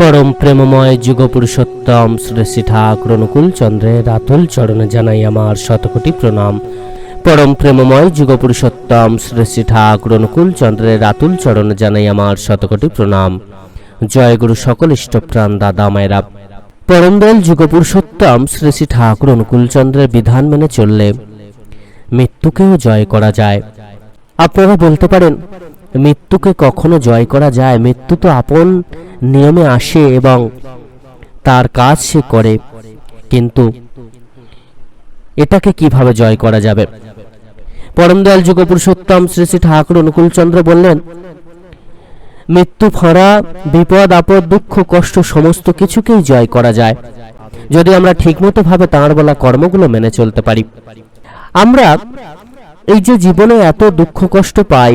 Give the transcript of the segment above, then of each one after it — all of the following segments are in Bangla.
পরম প্রেমময় যুগ পুরুষোত্তম শ্রী শ্রী ঠাকুর অনুকূল চন্দ্রের আতুল চরণে জানাই আমার শতকোটি প্রণাম। পরম প্রেমময় যুগ পুরুষোত্তম শ্রী শ্রী ঠাকুর অনুকূল চন্দ্রের আতুল চরণে জানাই আমার শতকোটি প্রণাম। জয় গুরু সকল ইষ্টপ্রাণ দাদা মায়েরা। পরম দয়াল যুগ পুরুষোত্তম শ্রী শ্রী ঠাকুর অনুকূল চন্দ্রের বিধান মেনে চললে মৃত্যুকেও জয় করা যায়। আপনারা বলতে পারেন মৃত্যুকে কখনো জয় করা যায়, মৃত্যু তো আপন নিয়মে আসে এবং তার কাজ সে করে। কিন্তু এটাকে কীভাবে জয় করা যাবে? পরম দয়াল যুগ পুরুষোত্তম শ্রী শ্রী ঠাকুর অনুকূলচন্দ্র বললেন, মৃত্যু ফরা বিপদ, আপদ, দুঃখ, কষ্ট, সমস্ত কিছুকেই জয় করা যায়। যদি আমরা ঠিকমতো ভাবে তাঁর বলা কর্মগুলো মেনে চলতে পারি। আমরা এই যে জীবনে এত দুঃখ কষ্ট পাই,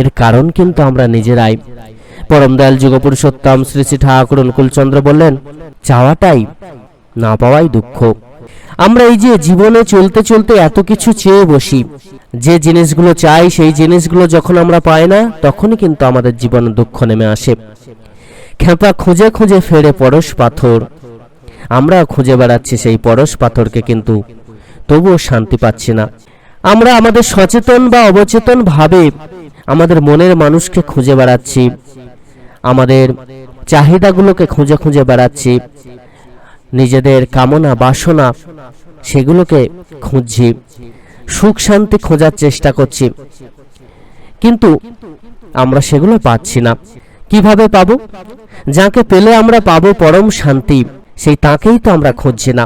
এর কারণ কিন্তু আমরা নিজেরাই। পরম দয়াল যুগ পুরুষোত্তম শ্রী শ্রী ঠাকুর অনুকূলচন্দ্র বললেন, চাওয়াটাই না পাওয়াই দুঃখ। আমরা এই যে জীবনে চলতে চলতে এত কিছু চেয়ে বসি, যে জিনিসগুলো চাই সেই জিনিসগুলো যখন আমরা পাই না, তখনই কিন্তু আমাদের জীবনে দুঃখ নেমে আসে। খেপা খুঁজে খুঁজে ফেরে পরশ পাথর। আমরা খুঁজে বেড়াচ্ছি সেই পরশ পাথরকে কিন্তু তবুও শান্তি পাচ্ছি না। আমরা আমাদের সচেতন বা অবচেতন ভাবে আমাদের মনের মানুষকে খুঁজে বেড়াচ্ছি। আমাদের চাহিদাগুলোকে খুঁজে খুঁজে বেড়াচ্ছি। নিজেদের কামনা, বাসনা সেগুলোকে খুঁজছি। সুখ, শান্তি খোঁজার চেষ্টা করছি। কিন্তু আমরা সেগুলো পাচ্ছি না। কীভাবে পাব? যাকে পেলে আমরা পাবো পরম শান্তি, সেই তাকেই তো আমরা খুঁজছি না।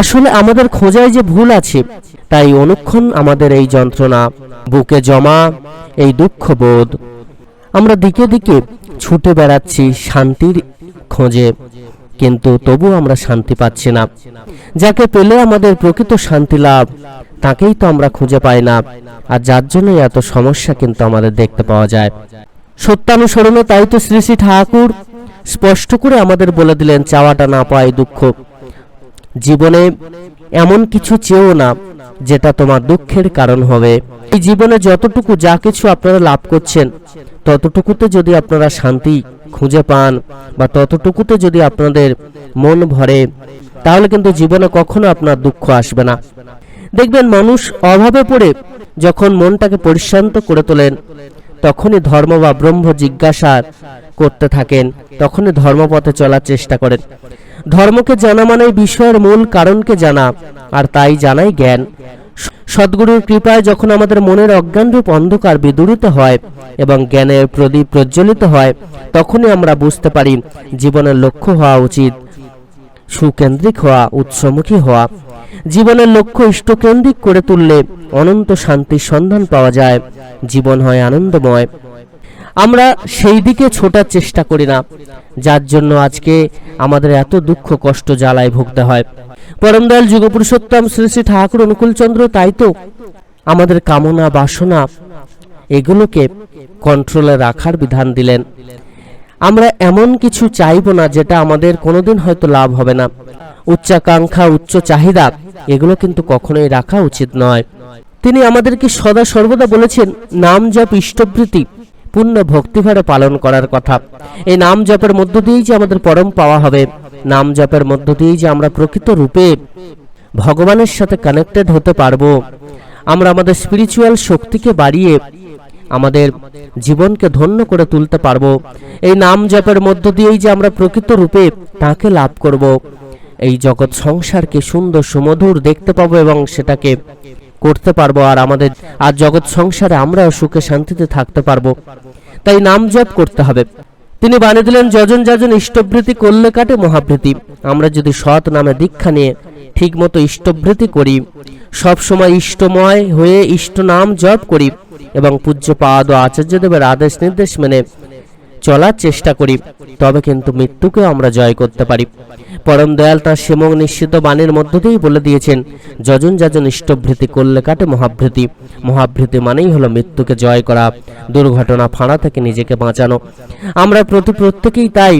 আসলে আমাদের খোঁজায় যে ভুল আছে তাই অনুক্ষণ আমাদের এই যন্ত্রণা, বুকে জমা, এই দুঃখ বোধ আমরা দিকে দিকে ছুটে বেড়াচ্ছি শান্তির খোঁজে, কিন্তু তবু আমরা শান্তি পাচ্ছি না। যাকে পেলে আমাদের প্রকৃত শান্তি লাভ, তাকেই তো আমরা খুঁজে পাই না, আর যার জন্যই এত সমস্যা কিন্তু আমাদের দেখতে পাওয়া যায়। সত্যানুসরণে তাই তো শ্রী শ্রী ঠাকুর স্পষ্ট করে আমাদের বলে দিলেন, চাওয়াটা না পায় দুঃখ। জীবনে এমন কিছু চেয়েও না, যেটা তোমার দুঃখের কারণ হবে। এই জীবনে যতটুকু যা কিছু আপনারা লাভ করছেন, ততটুকুতে যদি আপনারা শান্তি খুঁজে পান বা ততটুকুতে যদি আপনাদের মন ভরে, তাহলে কিন্তু জীবনে কখনো আপনার দুঃখ আসবে না। দেখবেন মানুষ অভাবে পড়ে যখন মনটাকে পরিশান্ত করে তোলেন, তখনই ধর্ম বা ব্রহ্ম জিজ্ঞাসা করতে থাকেন, তখনই ধর্মপথে চলার চেষ্টা করেন। ধর্মকে জানা মানে বিষয়ের মূল কারণকে জানা, আর তাই জানাই জ্ঞান। সদ্গুরুর কৃপায় যখন আমাদের মনের অজ্ঞানরূপ অন্ধকার বিদূরিত হয় এবং জ্ঞানের প্রদীপ প্রজ্বলিত হয়, তখনই আমরা বুঝতে পারি জীবনের লক্ষ্য হওয়া উচিত, সুকেন্দ্রিক হওয়া, উৎসমুখী হওয়া। জীবনের লক্ষ্য ইষ্টকেন্দ্রিক করে তুললে অনন্ত শান্তির সন্ধান পাওয়া যায়। জীবন হয় আনন্দময়। আমরা সেই দিকে ছোটার চেষ্টা করি না, যার জন্য আজকে আমাদের এত দুঃখ কষ্ট জ্বালায় ভুগতে হয়। পরম দয়াল যুগ পুরুষোত্তম শ্রী শ্রী ঠাকুর অনুকূলচন্দ্র তাই তো আমাদের কামনা, বাসনা, এগুলোকে কন্ট্রোলে রাখার বিধান দিলেন। আমরা এমন কিছু চাইব না যেটা আমাদের কোনোদিন হয়তো লাভ হবে না। উচ্চাকাঙ্ক্ষা, উচ্চ চাহিদা, এগুলো কিন্তু কখনোই রাখা উচিত নয়। তিনি আমাদেরকে সদা সর্বদা বলেছেন, নাম জপ ইষ্টবৃত্তি পূর্ণ ভক্তিভারে পালন করার কথা। এই নাম জপের মধ্য দিয়েই যে আমাদের পরম পাওয়া হবে, নাম জপের মধ্য দিয়েই যে আমরা প্রকৃত রূপে ভগবানের সাথে কানেক্টেড হতে পারব। আমরা আমাদের স্পিরিচুয়াল শক্তিকে বাড়িয়ে আমাদের জীবনকে ধন্য করে তুলতে পারব। এই নাম জপের মধ্য দিয়েই যে আমরা প্রকৃত রূপে তাকে লাভ করব। এই জগৎ সংসারকে সুন্দর সুমধুর দেখতে পাবো এবং সেটাকে করতে পারব আর আমাদের, আর জগৎ সংসারে আমরাও সুখে শান্তিতে থাকতে পারব। তাই নাম জপ করতে হবে। তিনি বানিয়ে দিলেন যজন যজন ইষ্টবৃত্তি করলে কাটে মহাবৃত্তি। আমরা যদি সৎ নামে দীক্ষা নিয়ে ঠিক মতো ইষ্টবৃত্তি করি, সব সময় ইষ্টময় হয়ে ইষ্ট নাম জপ করি এবং পূজ্য পাদ ও আচার্যদেবের আদেশ নির্দেশ মেনে চলার চেষ্টা করি, তবে কিন্তু মৃত্যুকেও আমরা জয় করতে পারি। পরম দয়াল তার সেমং নিশ্চিত বাণীর মধ্য দিয়েই বলে দিয়েছেন, যজন যাজন ইষ্টভৃতি করলে কাটে মহাভৃতি। মহাভৃতি মানেই হলো মৃত্যুকে জয় করা, দুর্ঘটনা ফাঁড়া থেকে নিজেকে বাঁচানো। আমরা প্রতি প্রত্যেকেই তাই,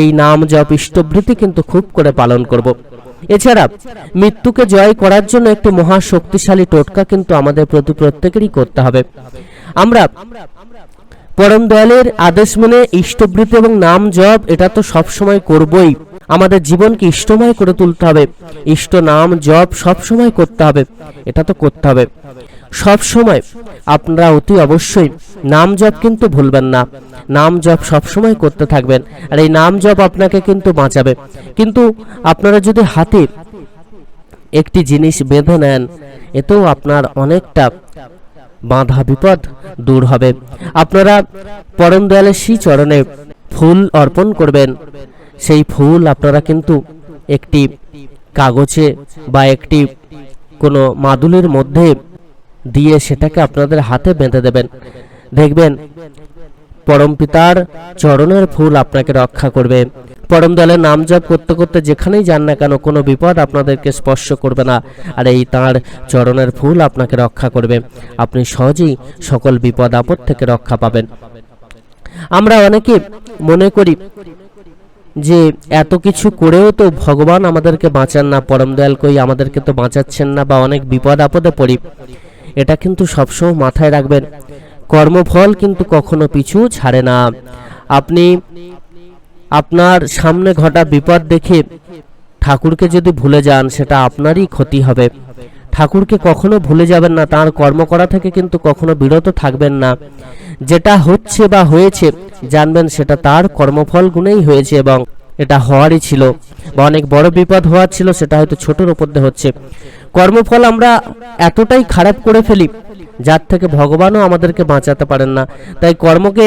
এই নাম জপ ইষ্টভৃতি কিন্তু খুব করে পালন করব। এছাড়া, মৃত্যুকে জয় করার জন্য একটি মহা শক্তিশালী টোটকা কিন্তু আমাদের প্রতি প্রত্যেকেরই করতে হবে। আমরা পরম দয়ালের আদেশ মেনে ইষ্টবৃত্তি এবং নাম জপ এটা তো সব সময় করবই। আমাদের জীবনকে ইষ্টময় করে তুলতে হবে। ইষ্ট, নাম, জপ সব সময় করতে হবে। এটা তো করতে হবে। সব সময় আপনারা অতি অবশ্যই। নাম জপ কিন্তু ভুলবেন না। নাম জপ সব সময় করতে থাকবেন। আর এই নাম জপ আপনাকে কিন্তু বাঁচাবে। কিন্তু আপনারা যদি হাতে একটি জিনিস বেঁধে নেন, এতেও আপনার অনেকটা বাধা বিপদ দূর হবে। আপনারা পরম দয়ালের শ্রী চরণে ফুল অর্পণ করবেন। সেই ফুল আপনারা কিন্তু একটি কাগজে বা একটি কোনো মাদুলের মধ্যে দিয়ে সেটাকে আপনাদের হাতে বেঁধে দেবেন। দেখবেন পরম পিতার চরণের ফুল আপনাকে রক্ষা করবে। পরম দলের নাম জপ করতে করতে যেখানেই যান না কেন কোনো বিপদ আপনাদেরকে স্পর্শ করবে না, আর এই তাঁর চরণের ফুল আপনাকে রক্ষা করবে। আপনি সহজেই সকল বিপদ আপদ থেকে রক্ষা পাবেন। আমরা অনেকে মনে করি যে এত কিছু করেও তো ভগবান আমাদেরকে বাঁচান না, পরম দয়াল কই আমাদেরকে তো বাঁচাচ্ছেন না বা অনেক বিপদ আপদে পড়ি। এটা কিন্তু সবসময় মাথায় রাখবেন। কর্মফল কিন্তু কখনো পিছু ছাড়ে না। আপনি আপনার সামনে ঘটা বিপদ দেখে ঠাকুরকে যদি ভুলে যান, সেটা আপনারই ক্ষতি হবে। ঠাকুরকে কখনো ভুলে যাবেন না, তার কর্ম করা থেকে কিন্তু কখনো বিরত থাকবেন না। যেটা হচ্ছে বা হয়েছে, জানবেন সেটা তার কর্মফল গুণেই হয়েছে এবং এটা হওয়ারই ছিল। বা অনেক বড় বিপদ হওয়ার ছিল, সেটা হয়তো ছোটর উপর দিয়ে হচ্ছে। কর্মফল আমরা এতটাই খারাপ করে ফেলি, যার থেকে ভগবানও আমাদেরকে বাঁচাতে পারেন না। তাই কর্মকে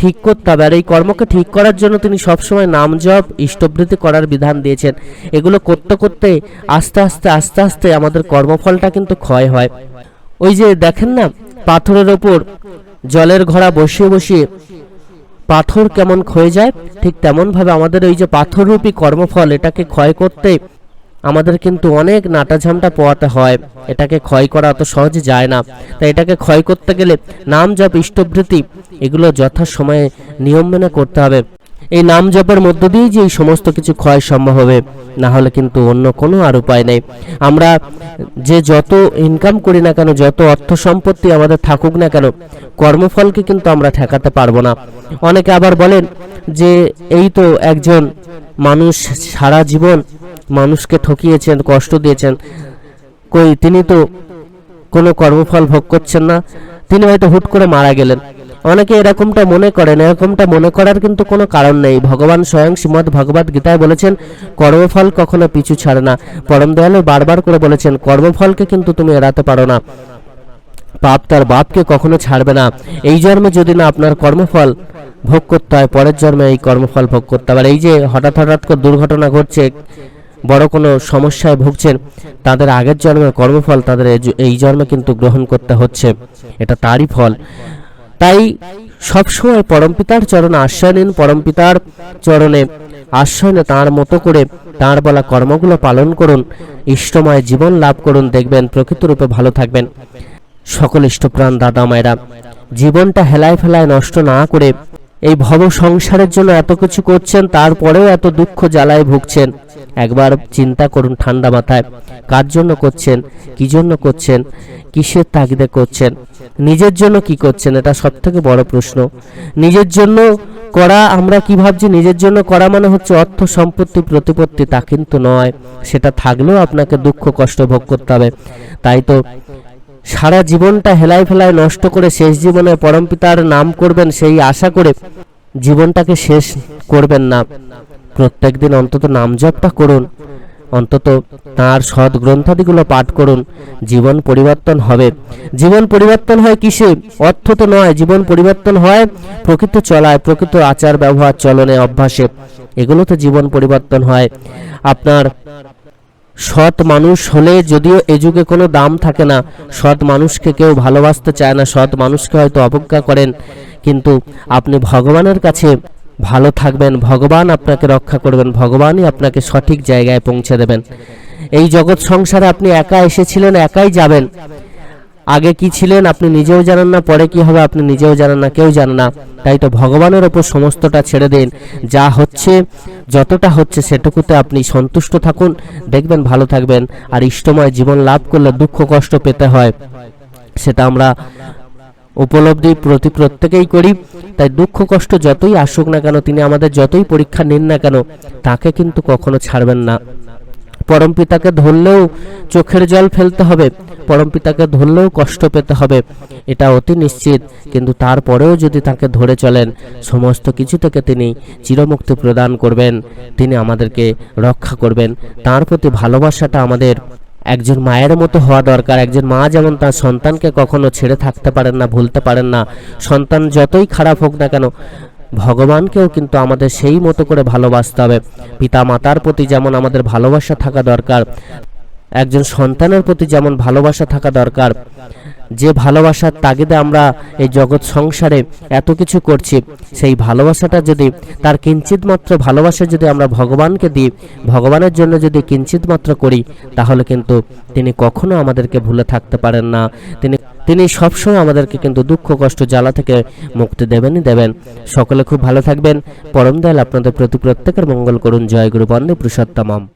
ঠিক করতে হবে, আর এই কর্মকে ঠিক করার জন্য তিনি সবসময় নাম জপ, ইষ্টবৃত্তি করার বিধান দিয়েছেন। এগুলো করতে করতে আস্তে আস্তে আস্তে আস্তে আমাদের কর্মফলটা কিন্তু ক্ষয় হয়। ওই যে দেখেন না, পাথরের ওপর জলের ঘোড়া বসিয়ে বসিয়ে পাথর কেমন ক্ষয়ে যায়, ঠিক তেমনভাবে আমাদের ওই যে পাথররূপী কর্মফল, এটাকে ক্ষয় করতে আমাদের কিন্তু অনেক নাটাঝামটা পোয়াতে হয়। এটাকে ক্ষয় করা অত সহজে যায় না। তাই এটাকে ক্ষয় করতে গেলে নাম জপ ইষ্টবৃত্তি এগুলো যথাসময়ে নিয়ম মেনে করতে হবে। এই নাম জপের মধ্য দিয়েই যে এই সমস্ত কিছু ক্ষয় সম্ভব হবে, না হলে কিন্তু অন্য কোনো আর উপায় নেই। আমরা যে যত ইনকাম করি না কেন, যত অর্থ সম্পত্তি আমাদের থাকুক না কেন, কর্মফলকে কিন্তু আমরা ঠেকাতে পারব না। অনেকে আবার বলেন যে, এই তো একজন মানুষ সারা জীবন মানুষকে ঠকিয়েছেন, কষ্ট দিয়েছেন। কই, তিনি তো কোনো কর্মফল ভোগ করছেন না। তিনি হয়তো হুট করে মারা গেলেন। অনেকে এরকমটা মনে করেন, এরকমটা মনে করার কিন্তু কোনো কারণ নেই। ভগবান স্বয়ং শ্রীমদ ভগবত গীতায় বলেছেন, কর্মফল কখনো পিছু ছাড়ে না। পরম দয়ালু বারবার করে বলেছেন, কর্মফলকে কিন্তু তুমি এড়াতে পারো না। পাপ তার বাপকে কখনো ছাড়বে না। এই জন্মে যদি না আপনার কর্মফল ভোগ করতে হয়, পরের জন্মে এই কর্মফল ভোগ করতে হবে। আর এই যে হঠাৎ হঠাৎ করে দুর্ঘটনা ঘটছে বড় কোনো সমস্যায় ভুগছেন, তাদের আগের জন্মের কর্মফল তাদের এই- জন্মে কিন্তু গ্রহণ করতে হচ্ছে। এটা তারই ফল। তাই সবসময় পরমপিতার চরণে আশ্রয় নিন পরমপিতার চরণে আশ্রয় নিয়ে তাঁর মতো করে তাঁর বলা কর্মগুলো পালন করুন, ইষ্টময় জীবন লাভ করুন, দেখবেন প্রকৃতরূপে ভালো থাকবেন। সকল ইষ্টপ্রাণ দাদা মায়েরা, জীবনটা হেলায় ফেলায় নষ্ট না করে এই ভব সংসারের জন্য এত কিছু করছেন, তারপরেও এত দুঃখ জ্বালায় ভুগছেন। একবার চিন্তা করুন ঠান্ডা মাথায়। কার জন্য করছেন? কি জন্য করছেন? কিসের তাগিদে করছেন? নিজের জন্য কি করছেন? এটা সব থেকে বড় প্রশ্ন। নিজের জন্য করা, আমরা কি ভাবছি? নিজের জন্য করা মানে হচ্ছে অর্থ, সম্পত্তি, প্রতিপত্তি, তা কিন্তু নয়। সেটা থাকলেও আপনাকে দুঃখ, কষ্ট ভোগ করতে হবে। তাই তো সারা জীবনটা হেলায় ফেলায় নষ্ট করে শেষ জীবনে পরমপিতার নাম করবেন সেই আশা করে জীবনটাকে শেষ করবেন না। প্রত্যেকদিন অন্তত নাম জপটা করুন। অন্তত তাঁর সৎ গ্রন্থাদিগুলো পাঠ করুন। জীবন পরিবর্তন হবে। জীবন পরিবর্তন হয় কিসে? অর্থ তো নয়, জীবন পরিবর্তন হয় প্রকৃত চলায়, প্রকৃত আচার, ব্যবহার, চলনে, অভ্যাসে। এগুলোতে জীবন পরিবর্তন হয়। আপনার সৎ মানুষ হলে যদিও এ যুগে কোনো দাম থাকে না, সৎ মানুষকে কেউ ভালোবাসতে চায় না, সৎ মানুষকে হয়তো অবজ্ঞা করেন। কিন্তু আপনি ভগবানের কাছে ভালো থাকবেন, ভগবান আপনাকে রক্ষা করবেন, ভগবানই আপনাকে সঠিক জায়গায় পৌঁছে দেবেন। এই জগৎ সংসারে আপনি একা এসেছিলেন, একাই যাবেন। আগে কি ছিলেন আপনি নিজেও জানেন না, পরে কি হবে আপনি নিজেও জানেন না, কেউ জানে না। তাই তো ভগবানের ওপর সমস্তটা ছেড়ে দিন। যা হচ্ছে, যতটা হচ্ছে সেটুকুতে আপনি সন্তুষ্ট থাকুন, দেখবেন ভালো থাকবেন। আর ইষ্টময় জীবন লাভ করলে দুঃখ কষ্ট পেতে হয়। সেটা আমরা উপলব্ধি প্রতি প্রত্যেকেই করি। তাই দুঃখ কষ্ট যতই আসুক না কেন, তিনি আমাদের যতই পরীক্ষা নিন না কেন, তাকে কিন্তু কখনো ছাড়বেন না। পরম পিতাকে ধরলেও চোখের জল ফেলতে হবে, পরম পিতাকে ধরলেও কষ্ট পেতে হবে, এটা অতি নিশ্চিত। কিন্তু তারপরেও যদি তাকে ধরে চলেন, সমস্ত কিছু থেকে তিনি চিরমুক্তি প্রদান করবেন, তিনি আমাদেরকে রক্ষা করবেন। তার প্রতি ভালোবাসাটা আমাদের একজন মায়ের মতো হওয়া দরকার। একজন মা যেমন তার সন্তানকে কখনো ছেড়ে থাকতে পারেন না, ভুলতে পারেন না। সন্তান যতই খারাপ হোক না কেন, ভগবানকেও কিন্তু আমাদের সেই মতো করে ভালোবাসতে হবে। পিতা মাতার প্রতি যেমন আমাদের ভালোবাসা থাকা দরকার, একজন সন্তানের প্রতি যেমন ভালোবাসা থাকা দরকার যে ভালোবাসার তাগিদে আমরা এই জগৎ সংসারে এত কিছু করছি, সেই ভালোবাসাটা যদি, তার কিঞ্চিত মাত্র ভালোবাসা যদি আমরা ভগবানকে দিই, ভগবানের জন্য যদি কিঞ্চিত মাত্র করি, তাহলে কিন্তু তিনি কখনো আমাদেরকে ভুলে থাকতে পারেন না। তিনি তিনি সবসময় আমাদেরকে কিন্তু দুঃখ, কষ্ট, জ্বালা থেকে মুক্তি দেবেনই দেবেন। সকলে খুব ভালো থাকবেন। পরম দয়াল আপনাদের প্রতি প্রত্যেকের মঙ্গল করুন। জয় গুরু বন্দে পুরুষোত্তমম।